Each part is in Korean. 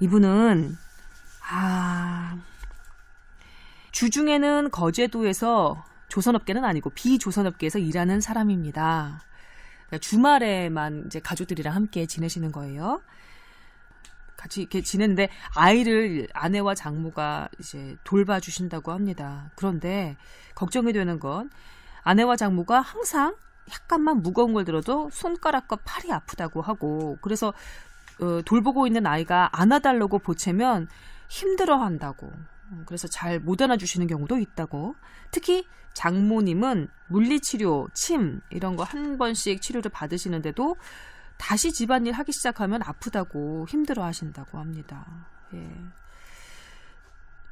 이분은 아 주중에는 거제도에서 조선업계는 아니고 비조선업계에서 일하는 사람입니다. 그러니까 주말에만 이제 가족들이랑 함께 지내시는 거예요. 같이 이렇게 지내는데 아이를 아내와 장모가 이제 돌봐주신다고 합니다. 그런데 걱정이 되는 건 아내와 장모가 항상 약간만 무거운 걸 들어도 손가락과 팔이 아프다고 하고 그래서 어, 돌보고 있는 아이가 안아달라고 보채면 힘들어한다고 음, 그래서 잘 못 안아주시는 경우도 있다고 특히 장모님은 물리치료, 침 이런 거 한 번씩 치료를 받으시는데도 다시 집안일 하기 시작하면 아프다고 힘들어 하신다고 합니다. 예.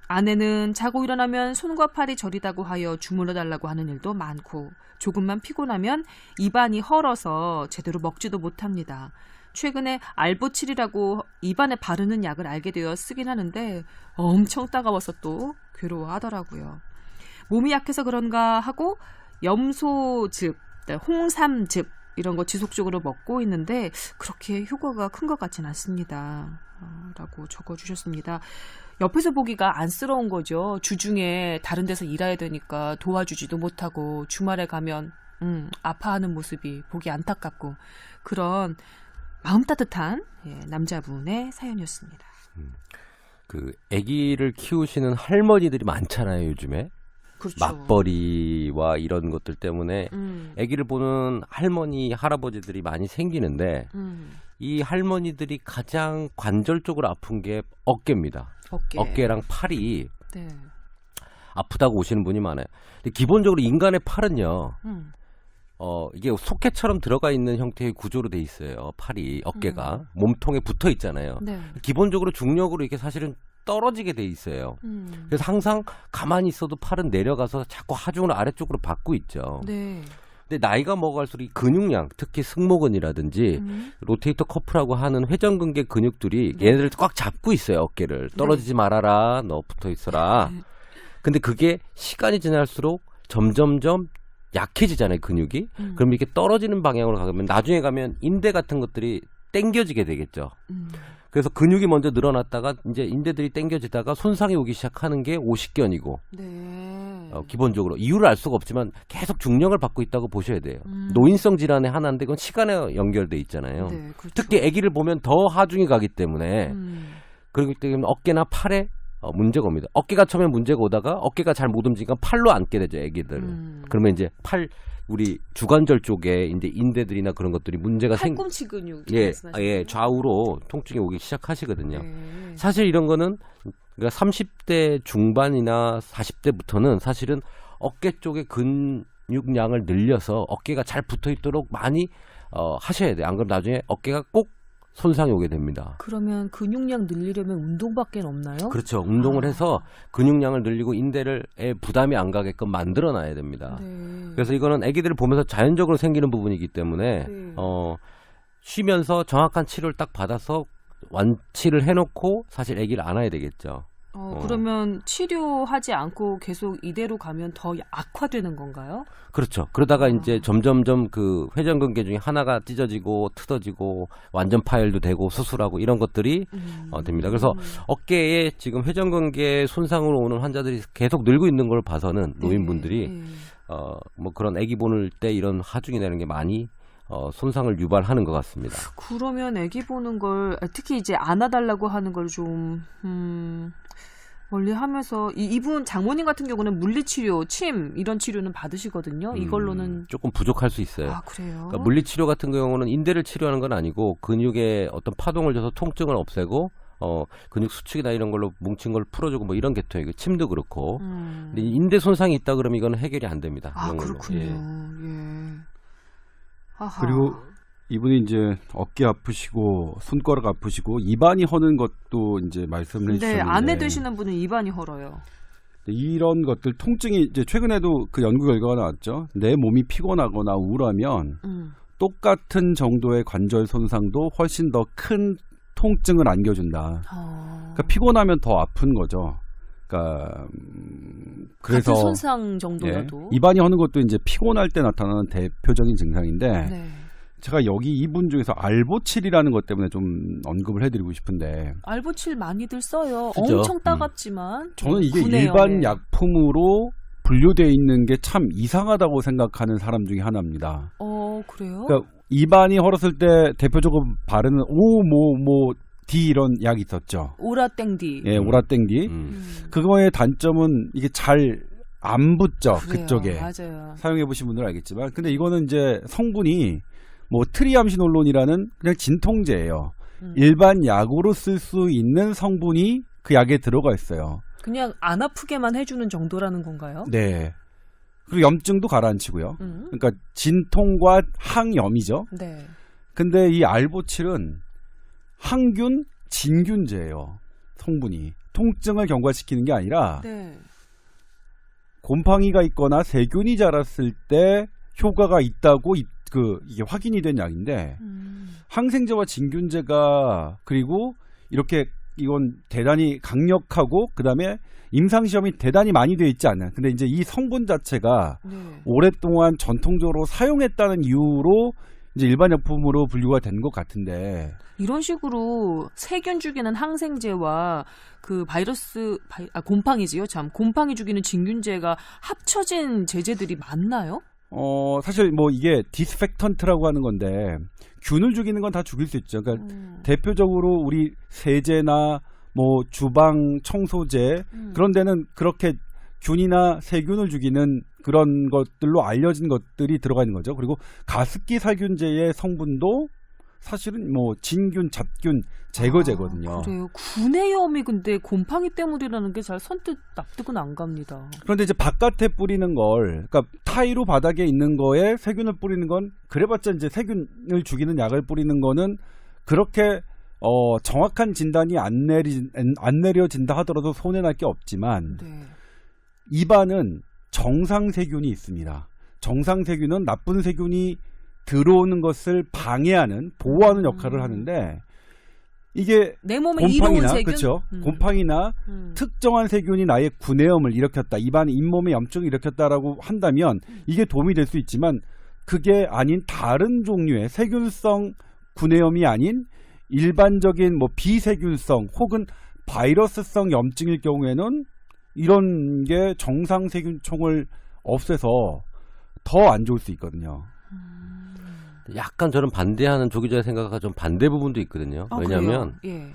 아내는 자고 일어나면 손과 팔이 저리다고 하여 주물러 달라고 하는 일도 많고 조금만 피곤하면 입안이 헐어서 제대로 먹지도 못합니다. 최근에 알보칠이라고 입안에 바르는 약을 알게 되어 쓰긴 하는데 엄청 따가워서 또 괴로워하더라고요. 몸이 약해서 그런가 하고 염소즙, 네, 홍삼즙 이런 거 지속적으로 먹고 있는데 그렇게 효과가 큰 것 같진 않습니다. 어, 라고 적어주셨습니다. 옆에서 보기가 안쓰러운 거죠. 주중에 다른 데서 일해야 되니까 도와주지도 못하고 주말에 가면 음, 아파하는 모습이 보기 안타깝고 그런 마음 따뜻한 예, 남자분의 사연이었습니다. 그 아기를 키우시는 할머니들이 많잖아요 요즘에 그렇죠. 맞벌이와 이런 것들 때문에 음, 아기를 보는 할머니 할아버지들이 많이 생기는데 음, 이 할머니들이 가장 관절적으로 아픈 게 어깨입니다. 어깨. 어깨랑 팔이 네. 아프다고 오시는 분이 많아요. 근데 기본적으로 인간의 팔은요. 음, 어, 이게 속개처럼 들어가 있는 형태의 구조로 돼 있어요. 팔이, 어깨가. 몸통에 붙어 있잖아요. 네. 기본적으로 중력으로 이렇게 사실은 떨어지게 돼 있어요. 음, 그래서 항상 가만히 있어도 팔은 내려가서 자꾸 하중으로 아래쪽으로 받고 있죠. 네. 근데 나이가 먹어갈수록 이 근육량, 특히 승모근이라든지 음, 로테이터 커프라고 하는 회전근개 근육들이 네. 얘네들을 꽉 잡고 있어요. 어깨를 떨어지지 말아라, 너 붙어 있어라. 네. 근데 그게 시간이 지날수록 점점점 약해지잖아요, 근육이. 음, 그럼 이렇게 떨어지는 방향으로 가면 나중에 가면 인대 같은 것들이 땡겨지게 되겠죠. 음, 그래서 근육이 먼저 늘어났다가 이제 인대들이 땡겨지다가 손상이 오기 시작하는 게 오십견이고 네. 어, 기본적으로 이유를 알 수가 없지만 계속 중력을 받고 있다고 보셔야 돼요. 음. 노인성 질환의 하나인데 그건 시간에 연결돼 있잖아요. 네, 그렇죠. 특히 아기를 보면 더 하중이 가기 때문에 음, 그렇기 때문에 어깨나 팔에 어, 문제가 옵니다. 어깨가 처음에 문제가 오다가 어깨가 잘 못 움직이니까 팔로 앉게 되죠, 아기들은. 음. 그러면 이제 팔 우리 주관절 쪽에 이제 인대들이나 그런 것들이 문제가 생 팔꿈치 근육 예, 말씀하시는 아, 예? 좌우로 통증이 오기 시작하시거든요. 네. 사실 이런 거는 그러니까 30대 중반이나 40대부터는 사실은 어깨 쪽의 근육량을 늘려서 어깨가 잘 붙어 있도록 많이 어, 하셔야 돼요. 안 그러면 나중에 어깨가 꼭 손상이 오게 됩니다. 그러면 근육량 늘리려면 운동밖에 없나요? 그렇죠. 운동을 아. 해서 근육량을 늘리고 인대를 에 부담이 안 가게끔 만들어 놔야 됩니다. 네. 그래서 이거는 아기들을 보면서 자연적으로 생기는 부분이기 때문에 네. 어 쉬면서 정확한 치료를 딱 받아서 완치를 해놓고 사실 아기를 안아야 되겠죠. 어, 어. 그러면 치료하지 않고 계속 이대로 가면 더 악화되는 건가요? 그렇죠. 그러다가 아. 이제 점점점 그 회전근개 중에 하나가 찢어지고 틀어지고 완전 파열도 되고 수술하고 이런 것들이 음. 어, 됩니다. 그래서 어깨에 지금 회전근개 손상으로 오는 환자들이 계속 늘고 있는 걸 봐서는 노인분들이 네, 네. 어뭐 그런 아기 보는 때 이런 하중이 되는 게 많이 어 손상을 유발하는 것 같습니다. 그러면 아기 보는 걸 아, 특히 이제 안아달라고 하는 걸좀 음, 멀리 하면서 이, 이분 장모님 같은 경우는 물리치료, 침 이런 치료는 받으시거든요. 음, 이걸로는 조금 부족할 수 있어요. 아 그래요? 그러니까 물리치료 같은 경우는 인대를 치료하는 건 아니고 근육에 어떤 파동을 줘서 통증을 없애고 어 근육 수축이나 이런 걸로 뭉친 걸 풀어주고 뭐 이런 계통이고 침도 그렇고 음. 근데 인대 손상이 있다 그러면 이거는 해결이 안 됩니다. 아. 그렇군요. 예. 예. 아하. 그리고 이분이 이제 어깨 아프시고 손가락 아프시고 입안이 허는 것도 이제 말씀을 네 해주셨는데 아내 되시는 분은 입안이 헐어요. 이런 것들 통증이 이제 최근에도 그 연구 결과가 나왔죠. 내 몸이 피곤하거나 우울하면 음. 똑같은 정도의 관절 손상도 훨씬 더 큰 통증을 안겨준다. 어. 그러니까 피곤하면 더 아픈 거죠. 그러니까 음, 그래서 손상 예, 정도여도 입안이 허는 것도 이제 피곤할 때 나타나는 대표적인 증상인데 네. 제가 여기 이분 중에서 알보칠이라는 것 때문에 좀 언급을 해드리고 싶은데 알보칠 많이들 써요. 그죠? 엄청 따갑지만 저는 이게 구내염에. 일반 약품으로 분류되어 있는 게 참 이상하다고 생각하는 사람 중에 하나입니다. 어 그래요? 그러니까 입안이 헐었을 때 대표적으로 바르는 오뭐뭐 D 이런 약이 있었죠. 오라땡디. 예, 오라땡디. 음. 음, 그거의 단점은 이게 잘 안 붙죠. 그래요. 그쪽에. 맞아요. 사용해 보신 분들은 알겠지만 근데 이거는 이제 성분이 뭐 트리암시놀론이라는 그냥 진통제예요. 음. 일반 약으로 쓸 수 있는 성분이 그 약에 들어가 있어요. 그냥 안 아프게만 해주는 정도라는 건가요? 네. 그리고 염증도 가라앉히고요. 음. 그러니까 진통과 항염이죠. 네. 근데 이 알보칠은 항균, 진균제예요. 성분이 통증을 경과시키는 게 아니라 네. 곰팡이가 있거나 세균이 자랐을 때 효과가 있다고 이- 그 이게 확인이 된 약인데 음. 항생제와 진균제가 그리고 이렇게 이건 대단히 강력하고 그다음에 임상 시험이 대단히 많이 돼 있지 않나. 근데 이제 이 성분 자체가 네. 오랫동안 전통적으로 사용했다는 이유로 이제 일반 약품으로 분류가 된 것 같은데 이런 식으로 세균 죽이는 항생제와 그 바이러스 바이, 아 곰팡이지요 참 곰팡이 죽이는 진균제가 합쳐진 제제들이 많나요? 어 사실 뭐 이게 디스펙턴트라고 하는 건데 균을 죽이는 건 다 죽일 수 있죠. 그러니까 음. 대표적으로 우리 세제나 뭐 주방 청소제 음. 그런 데는 그렇게 균이나 세균을 죽이는 그런 것들로 알려진 것들이 들어가 있는 거죠. 그리고 가습기 살균제의 성분도 사실은 뭐 진균, 잡균 제거제거든요. 아, 그래요. 구내염이 근데 곰팡이 때문이라는 게 잘 선뜻 납득은 안 갑니다. 그런데 이제 바깥에 뿌리는 걸, 그러니까 타이로 바닥에 있는 거에 세균을 뿌리는 건 그래봤자 이제 세균을 죽이는 약을 뿌리는 거는 그렇게 어 정확한 진단이 안 내리 안 내려진다 하더라도 손해 날 게 없지만 네. 입안은 정상 세균이 있습니다. 정상 세균은 나쁜 세균이 들어오는 것을 방해하는 보호하는 역할을 음. 하는데 이게 내 몸에 곰팡이나. 그렇죠. 음. 곰팡이나 음. 특정한 세균이 나의 구내염을 일으켰다, 입안 잇몸에 염증을 일으켰다라고 한다면 이게 도움이 될 수 있지만 그게 아닌 다른 종류의 세균성 구내염이 아닌 일반적인 뭐 비세균성 혹은 바이러스성 염증일 경우에는 이런 게 정상 세균총을 없애서 더 안 좋을 수 있거든요. 약간 저는 반대하는 조 기자의 생각과 좀 반대 부분도 있거든요. 아, 왜냐하면? 예.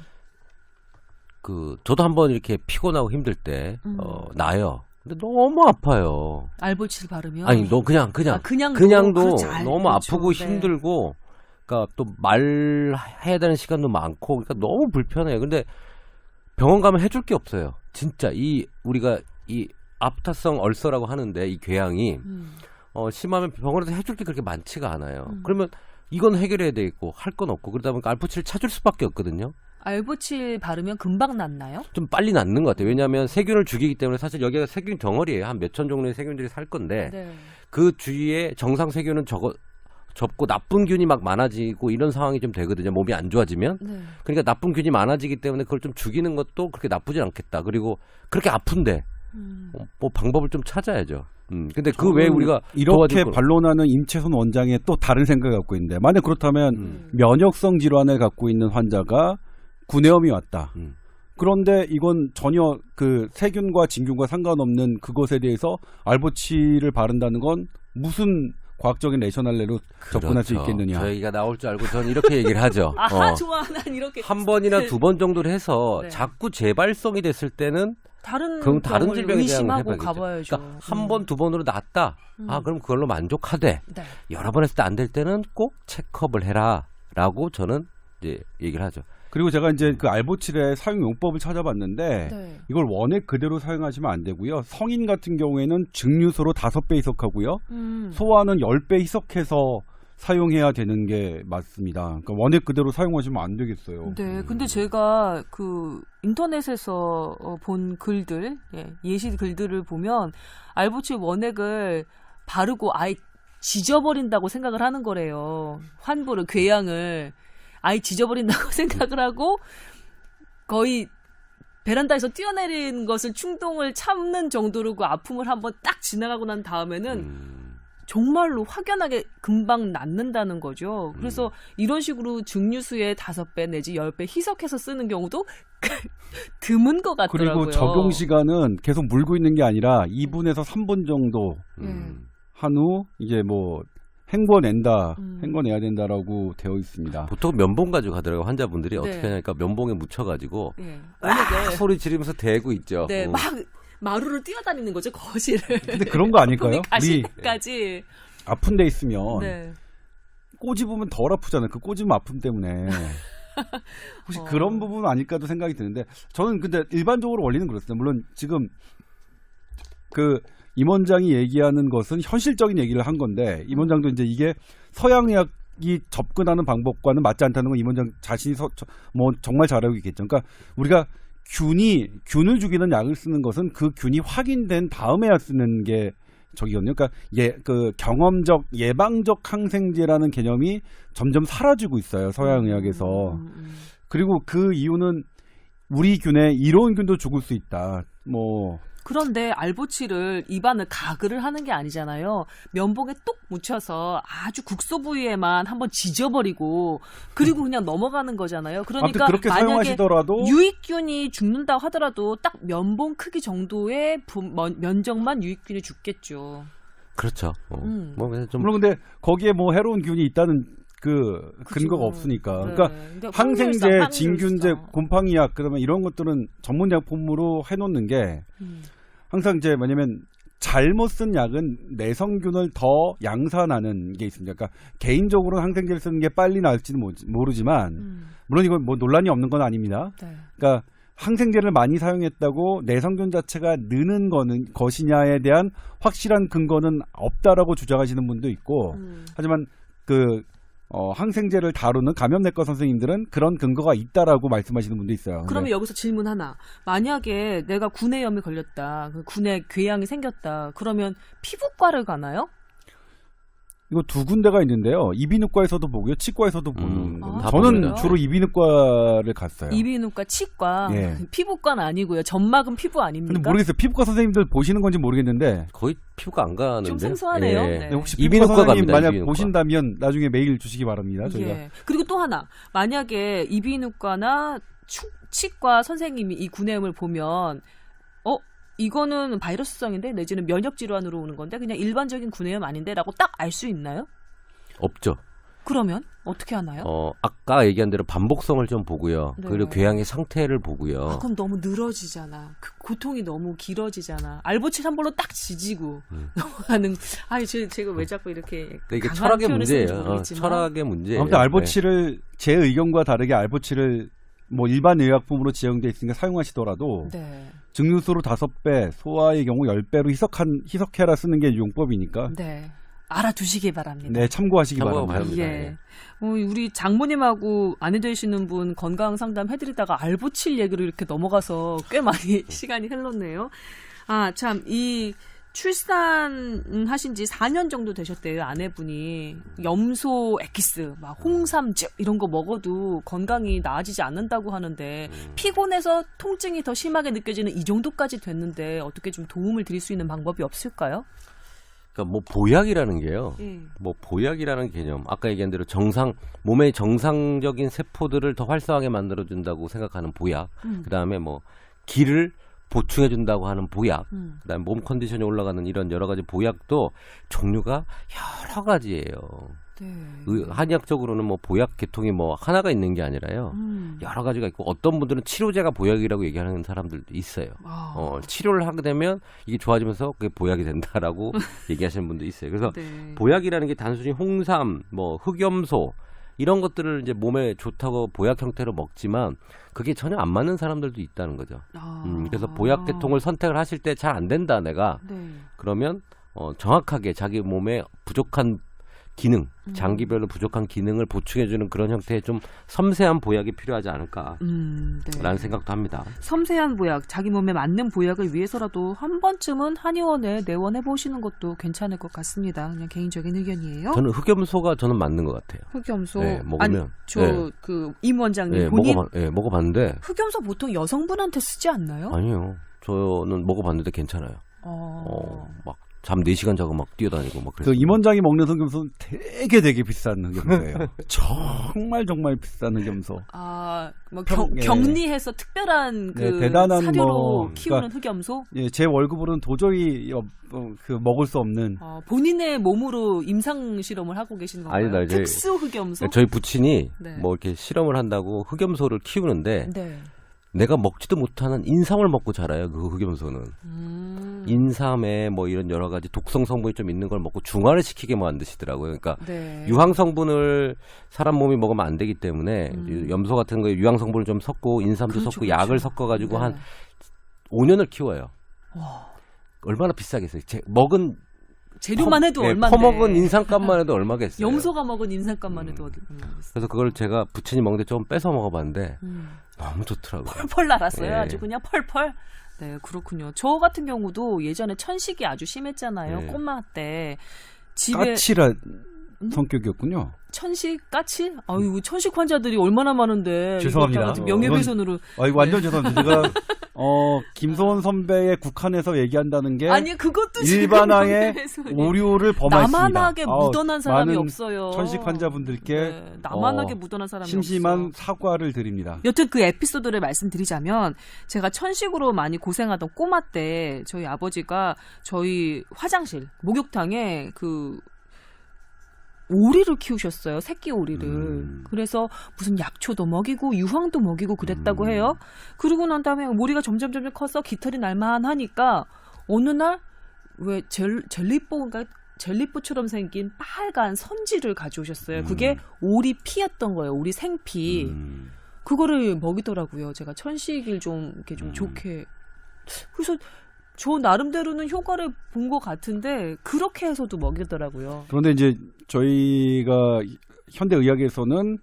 그 저도 한번 이렇게 피곤하고 힘들 때 음. 어, 나요. 근데 너무 아파요. 알보칠 바르면 아니 너 그냥 그냥 아, 그냥 그냥도 너무 그렇죠. 아프고 네. 힘들고 그러니까 또 말해야 되는 시간도 많고 그러니까 너무 불편해요. 근데 병원 가면 해줄 게 없어요. 진짜 이 우리가 이 아프타성 얼서라고 하는데 이 궤양이 음. 어, 심하면 병원에서 해줄 게 그렇게 많지가 않아요. 음. 그러면 이건 해결해야 되겠고 할 건 없고 그러다 보니까 알프치를 찾을 수밖에 없거든요. 알보칠 바르면 금방 낫나요? 좀 빨리 낫는 것 같아요. 왜냐하면 세균을 죽이기 때문에 사실 여기가 세균 덩어리예요. 한 몇 천 종류의 세균들이 살 건데 네. 그 주위에 정상 세균은 적어 접고 나쁜 균이 막 많아지고 이런 상황이 좀 되거든요. 몸이 안 좋아지면. 네. 그러니까 나쁜 균이 많아지기 때문에 그걸 좀 죽이는 것도 그렇게 나쁘지 않겠다. 그리고 그렇게 아픈데 음. 어, 뭐 방법을 좀 찾아야죠. 음. 근데 그 외에 우리가 이렇게 반론하는 임채선 원장의 또 다른 생각을 갖고 있는데 만약 그렇다면 음. 면역성 질환을 갖고 있는 환자가 구내염이 왔다. 음. 그런데 이건 전혀 그 세균과 진균과 상관없는 그것에 대해서 알보치를 바른다는 건 무슨 과학적인 레셔널레로 접근할 수 그렇죠. 있겠느냐. 저 얘기가 나올 줄 알고 저는 이렇게 얘기를 하죠. 아하 어. 좋아 난 이렇게 한 번이나 두 번 정도를 해서 네. 자꾸 재발성이 됐을 때는 다른 그럼 다른 병을 질병에 대한 의심하고 해봐야겠죠. 가봐야죠. 그러니까 한 번 두 번으로 낫다. 아 음. 그럼 그걸로 만족하되 네. 여러 번 했을 때 안 될 때는 꼭 체크업을 해라라고 저는 이제 얘기를 하죠. 그리고 제가 이제 그 알보칠의 사용 용법을 찾아봤는데 네. 이걸 원액 그대로 사용하시면 안 되고요. 성인 같은 경우에는 증류소로 다섯 배 희석하고요. 음. 소화는 열 배 희석해서 사용해야 되는 게 맞습니다. 그러니까 원액 그대로 사용하시면 안 되겠어요. 네, 근데 제가 그 인터넷에서 어, 본 글들, 예, 예시 글들을 보면 알보칠 원액을 바르고 아예 지져버린다고 생각을 하는 거래요. 환부를, 궤양을 아예 지져버린다고 생각을 하고 거의 베란다에서 뛰어내린 것을 충동을 참는 정도로 그 아픔을 한번 딱 지나가고 난 다음에는 음, 정말로 확연하게 금방 낫는다는 거죠. 그래서 음. 이런 식으로 증류수의 다섯 배 내지 열 배 희석해서 쓰는 경우도 드문 것 같더라고요. 그리고 적용 시간은 계속 물고 있는 게 아니라 2분에서 3분 정도 음. 한후 이제 뭐 헹궈낸다, 음. 헹궈내야 된다라고 되어 있습니다. 보통 면봉 가지고 하더라고요. 환자분들이 네. 어떻게 하냐니까 면봉에 묻혀가지고 예. 막 만약에 소리 지르면서 대고 있죠. 네, 어. 막 마루를 뛰어다니는 거죠 거실을. 근데 그런 거 아닐까요? 우리 때까지. 아픈 데 있으면 네. 꼬집으면 덜 아프잖아요. 그 꼬집음 아픔 때문에. 혹시 어. 그런 부분 아닐까도 생각이 드는데 저는 근데 일반적으로 원리는 그렇습니다. 물론 지금 그 임원장이 얘기하는 것은 현실적인 얘기를 한 건데 임원장도 이제 이게 서양의학 이 접근하는 방법과는 맞지 않다는 건 임원장 자신이 서, 저- 뭐 정말 잘 알고 있겠죠. 그러니까 우리가 균이 균을 죽이는 약을 쓰는 것은 그 균이 확인된 다음에야 쓰는 게 저기거든요. 그러니까 예, 그 경험적 예방적 항생제라는 개념이 점점 사라지고 있어요. 서양 의학에서. 음, 음, 그리고 그 이유는 우리 균에 이로운 균도 죽을 수 있다. 뭐 그런데 알보치를 입안을 가글을 하는 게 아니잖아요. 면봉에 뚝 묻혀서 아주 국소 부위에만 한번 지져버리고 그리고 그냥 넘어가는 거잖아요. 그러니까 그렇게 만약에 사용하시더라도 유익균이 죽는다 하더라도 딱 면봉 크기 정도의 부- 면- 면적만 유익균이 죽겠죠. 그렇죠. 어. 음. 뭐 그래서 좀 물론 근데 거기에 뭐 해로운 균이 있다는 그 근거가. 없으니까. 네. 그러니까 항생제, 확률상, 진균제. 곰팡이약 그러면 이런 것들은 전문 약품으로 해놓는 게 음. 항상 이제 뭐냐면 잘못 쓴 약은 내성균을 더 양산하는 게 있습니다. 그러니까 개인적으로는 항생제를 쓰는 게 빨리 나을지는 모르- 모르지만 음. 물론 이건 뭐 논란이 없는 건 아닙니다. 네. 그러니까 항생제를 많이 사용했다고 내성균 자체가 느는 거는 것이냐에 대한 확실한 근거는 없다라고 주장하시는 분도 있고 음. 하지만 그 어, 항생제를 다루는 감염내과 선생님들은 그런 근거가 있다라고 말씀하시는 분도 있어요. 그러면 여기서 질문 하나. 만약에 내가 구내염이 걸렸다. 그 구내 궤양이 생겼다. 그러면 피부과를 가나요? 이거 두 군데가 있는데요. 이비인후과에서도 보고요, 치과에서도 보는 음. 다 저는 보네요. 주로 이비인후과를 갔어요. 이비인후과, 치과, 예. 피부과는 아니고요. 점막은 피부 아닙니까? 근데 모르겠어요. 피부과 선생님들 보시는 건지 모르겠는데 거의 피부가 안 가는데. 좀 생소하네요. 네. 네, 혹시 이비인후과 피부과 선생님 갑니다, 만약 이비인후과. 보신다면 나중에 메일 주시기 바랍니다. 저희가 예. 그리고 또 하나. 만약에 이비인후과나 추- 치과 선생님이 이 구내염을 보면 어 이거는 바이러스성인데 내지는 면역 질환으로 오는 건데 그냥 일반적인 구내염 아닌데라고 딱 알 수 있나요? 없죠. 그러면 어떻게 하나요? 어, 아까 얘기한 대로 반복성을 좀 보고요. 네. 그리고 궤양의 상태를 보고요. 아, 그럼 너무 늘어지잖아. 그 고통이 너무 길어지잖아. 알보칠 한 볼로 딱 지지고 음. 넘어가는. 아니, 제, 제가 왜 자꾸 이렇게 그러니까 이게 철학의 문제예요. 어. 철학의 문제예요. 아무튼 네. 알보치를 제 의견과 다르게 알보치를 뭐 일반 의약품으로 지정돼 있으니까 사용하시더라도 네, 증류수로 다섯 배, 소화의 경우 열 배로 희석한 희석해라 쓰는 게 용법이니까 네. 알아두시기 바랍니다. 네 참고하시기 바랍니다. 바랍니다. 예. 예. 어, 우리 장모님하고 아내 되시는 분 건강 상담 해드리다가 알보칠 얘기로 이렇게 넘어가서 꽤 많이 시간이 흘렀네요. 아, 참, 이 출산 하신 지 4년 정도 되셨대요, 아내분이. 염소 에키스, 막 홍삼즙, 이런 거 먹어도 건강이 나아지지 않는다고 하는데, 피곤해서 통증이 더 심하게 느껴지는 이 정도까지 됐는데, 어떻게 좀 도움을 드릴 수 있는 방법이 없을까요? 그러니까 뭐 보약이라는 게요. 예. 뭐 보약이라는 개념, 아까 얘기한 대로 정상 몸의 정상적인 세포들을 더 활성하게 만들어 준다고 생각하는 보약. 음. 그다음에 뭐 기를 보충해 준다고 하는 보약. 음. 그다음에 몸 컨디션이 올라가는 이런 여러 가지 보약도 종류가 여러 가지예요. 네. 의- 한의학적으로는 뭐 보약 계통이 뭐 하나가 있는 게 아니라요. 음. 여러 가지가 있고 어떤 분들은 치료제가 보약이라고 얘기하는 사람들도 있어요. 아. 어, 치료를 하게 되면 이게 좋아지면서 그게 보약이 된다라고 얘기하시는 분도 있어요. 그래서 네. 보약이라는 게 단순히 홍삼, 뭐 흑염소 이런 것들을 이제 몸에 좋다고 보약 형태로 먹지만 그게 전혀 안 맞는 사람들도 있다는 거죠. 아. 음, 그래서 보약 계통을 선택을 하실 때 잘 안 된다 내가 네. 그러면 어, 정확하게 자기 몸에 부족한 기능, 음. 장기별로 부족한 기능을 보충해주는 그런 형태의 좀 섬세한 보약이 필요하지 않을까라는 음, 네. 생각도 합니다. 섬세한 보약, 자기 몸에 맞는 보약을 위해서라도 한 번쯤은 한의원에 내원해 보시는 것도 괜찮을 것 같습니다. 그냥 개인적인 의견이에요. 저는 흑염소가 저는 맞는 것 같아요. 흑염소. 네, 먹으면. 아니, 저 네. 그임 원장님 예, 본인 먹어봤, 예, 먹어봤는데 흑염소 보통 여성분한테 쓰지 않나요? 아니요. 저는 먹어봤는데 괜찮아요. 어. 어, 막 잠 4시간 자고 막 뛰어다니고 막그 그랬어요. 임원장이 먹는 흑염소 는 되게 되게 비싼 흑염소예요. 정말 정말 비싼 흑염소. 아, 뭐 평- 경, 예. 격리해서 특별한 그 네, 대단한 사료로 뭐, 키우는 흑염소? 예, 제 월급으로는 도저히 어, 어, 그 먹을 수 없는 어, 본인의 몸으로 임상 실험을 하고 계시는 건가요? 아니다, 이제- 특수 흑염소? 저희 부친이 네. 뭐 이렇게 실험을 한다고 흑염소를 키우는데 네. 내가 먹지도 못하는 인삼을 먹고 자라요. 그 흑염소는 음. 인삼에 뭐 이런 여러 가지 독성 성분이 좀 있는 걸 먹고 중화를 시키게 만드시더라고요. 그러니까 네. 유황 성분을 사람 몸이 먹으면 안 되기 때문에 음. 이 염소 같은 거에 유황 성분을 좀 섞고 인삼도 그렇죠, 섞고 그렇죠. 약을 섞어 가지고 네. 한 5년을 키워요. 와, 얼마나 비싸겠어요. 제 먹은 재료만 해도 퍼- 예, 얼마인데. 퍼먹은 인삼값만 해도 얼마겠어요. 염소가 먹은 인삼값만 음. 해도 얼마겠어요. 그래서 그걸 제가 부친이 먹는데 좀 뺏어 먹어봤는데 음. 너무 좋더라고요. 펄펄 날았어요. 예. 아주 그냥 펄펄. 네, 그렇군요. 저 같은 경우도 예전에 천식이 아주 심했잖아요. 네. 꼬마 때. 집에 까칠한 음? 성격이었군요. 천식 까치? 아유, 천식 환자들이 얼마나 많은데. 죄송합니다. 이것도 명예훼손으로. 아, 이거 완전 죄송합니다. 제가 어, 김소원 선배의 국한에서 얘기한다는 게 아니, 그것도 일반화의 명예훼손이. 오류를 범했습니다. 나만하게 아우, 묻어난 사람이 없어요. 천식 환자분들께 네, 나만하게 어, 묻어난 사람이 심심한 없어. 사과를 드립니다. 여튼 그 에피소드를 말씀드리자면 제가 천식으로 많이 고생하던 꼬마 때 저희 아버지가 저희 화장실 목욕탕에 그 오리를 키우셨어요 새끼 오리를 음. 그래서 무슨 약초도 먹이고 유황도 먹이고 그랬다고 음. 해요 그러고 난 다음에 오리가 점점 점점 커서 깃털이 날만 하니까 어느 날 왜 젤리뽀인가 젤리뽀처럼 생긴 빨간 선지를 가져오셨어요 그게 오리 피였던 거예요 오리 생피 음. 그거를 먹이더라고요. 제가 천식일 좀 이렇게 좀 음. 좋게. 그래서 저 나름대로는 효과를 본 것 같은데 그렇게 해서도 먹이더라고요. 그런데 이제 저희가 현대 의학에서는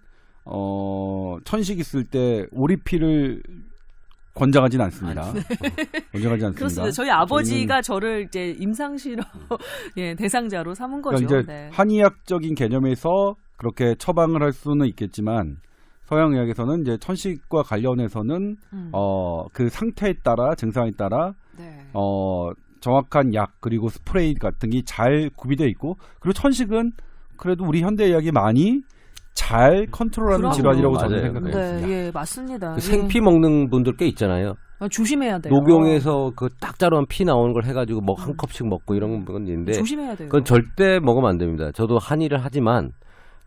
어, 천식 있을 때 오리피를 권장하진 않습니다. 어, 권장하지 않습니다. 아, 그렇습니다. 저희 아버지가 저를 이제 임상실험 예, 대상자로 삼은 거죠. 그러니까 네. 한의학적인 개념에서 그렇게 처방을 할 수는 있겠지만 서양의학에서는 이제 천식과 관련해서는 음. 어, 그 상태에 따라 증상에 따라 네. 어, 정확한 약 그리고 스프레이 같은 게 잘 구비되어 있고 그리고 천식은 그래도 우리 현대 의학이 많이 잘 컨트롤하는 그럼요. 질환이라고 저는 맞아요. 생각합니다. 네, 예, 맞습니다. 그 생피 먹는 분들 꽤 있잖아요. 예. 아, 조심해야 돼요. 녹용에서 그 딱 자르면 피 나오는 걸 해가지고 뭐한 음. 컵씩 먹고 이런 건 있는데 조심해야 돼요. 그건 절대 먹으면 안 됩니다. 저도 한의를 하지만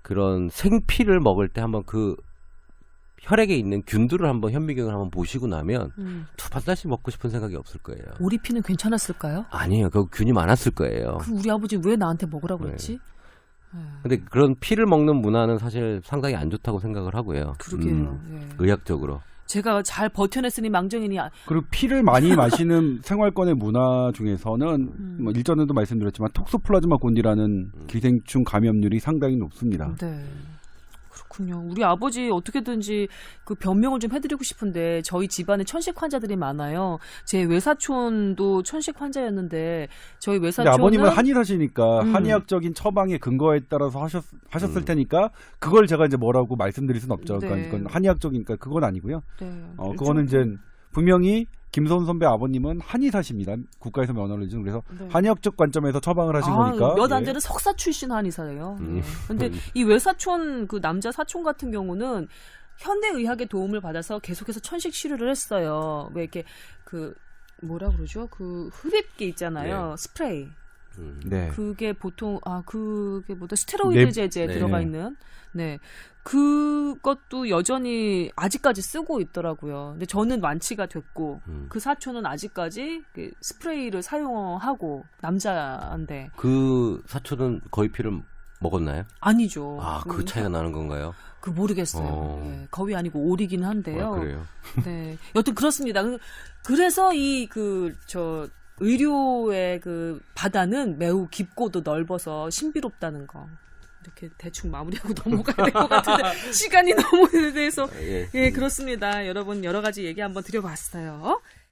그런 생피를 먹을 때 한번 그 혈액에 있는 균들을 한번 현미경을 한번 보시고 나면 음. 두 바다씩 먹고 싶은 생각이 없을 거예요. 오리피는 괜찮았을까요? 아니에요. 그 균이 많았을 거예요. 그 우리 아버지 왜 나한테 먹으라고 네. 그랬지? 예. 근데 그런 피를 먹는 문화는 사실 상당히 안 좋다고 생각을 하고요. 그러게요. 음, 예. 의학적으로. 제가 잘 버텨냈으니 망정이니 아- 그리고 피를 많이 마시는 생활권의 문화 중에서는 음. 뭐 일전에도 말씀드렸지만 톡소플라즈마 곤디라는 기생충 감염률이 상당히 높습니다. 네. 그렇군요. 우리 아버지 어떻게든지 그 변명을 좀 해드리고 싶은데 저희 집안에 천식 환자들이 많아요. 제 외사촌도 천식 환자였는데 저희 근데 외사촌은 아버님은 한의사시니까 음. 한의학적인 처방의 근거에 따라서 하셨, 하셨을 음. 테니까 그걸 제가 이제 뭐라고 말씀드릴 수는 없죠. 네. 그러니까 그건 한의학적이니까 그건 아니고요. 네. 어, 그거는 이제 분명히 김소은 선배 아버님은 한의사십니다. 국가에서 면허를 준 그래서 네. 한의학적 관점에서 처방을 하신 거니까. 몇안 예. 되는 석사 출신 한의사예요. 음. 네. 근데 이 외사촌 그 남자 사촌 같은 경우는 현대 의학의 도움을 받아서 계속해서 천식 치료를 했어요. 왜 이렇게 그 뭐라 그러죠? 그 흡입기 있잖아요. 스프레이. 음. 네. 그게 보통 아 그게 뭐다 스테로이드 네. 제제 네. 들어가 있는 네 그것도 여전히 아직까지 쓰고 있더라고요. 근데 저는 완치가 됐고 음. 그 사촌은 아직까지 그 스프레이를 사용하고 남자인데 그 사촌은 거의 피를 먹었나요? 아니죠. 아, 그 차이가 나는 건가요? 그 모르겠어요. 어. 예, 거위 아니고 오리긴 한데요. 아, 그래요. 네. 여튼 그렇습니다. 그- 그래서 이 그 저 의료의 그 바다는 매우 깊고도 넓어서 신비롭다는 거. 이렇게 대충 마무리하고 넘어가야 될 것 같은데 시간이 너무 돼서 예. 예 그렇습니다. 여러분 여러 가지 얘기 한번 드려봤어요.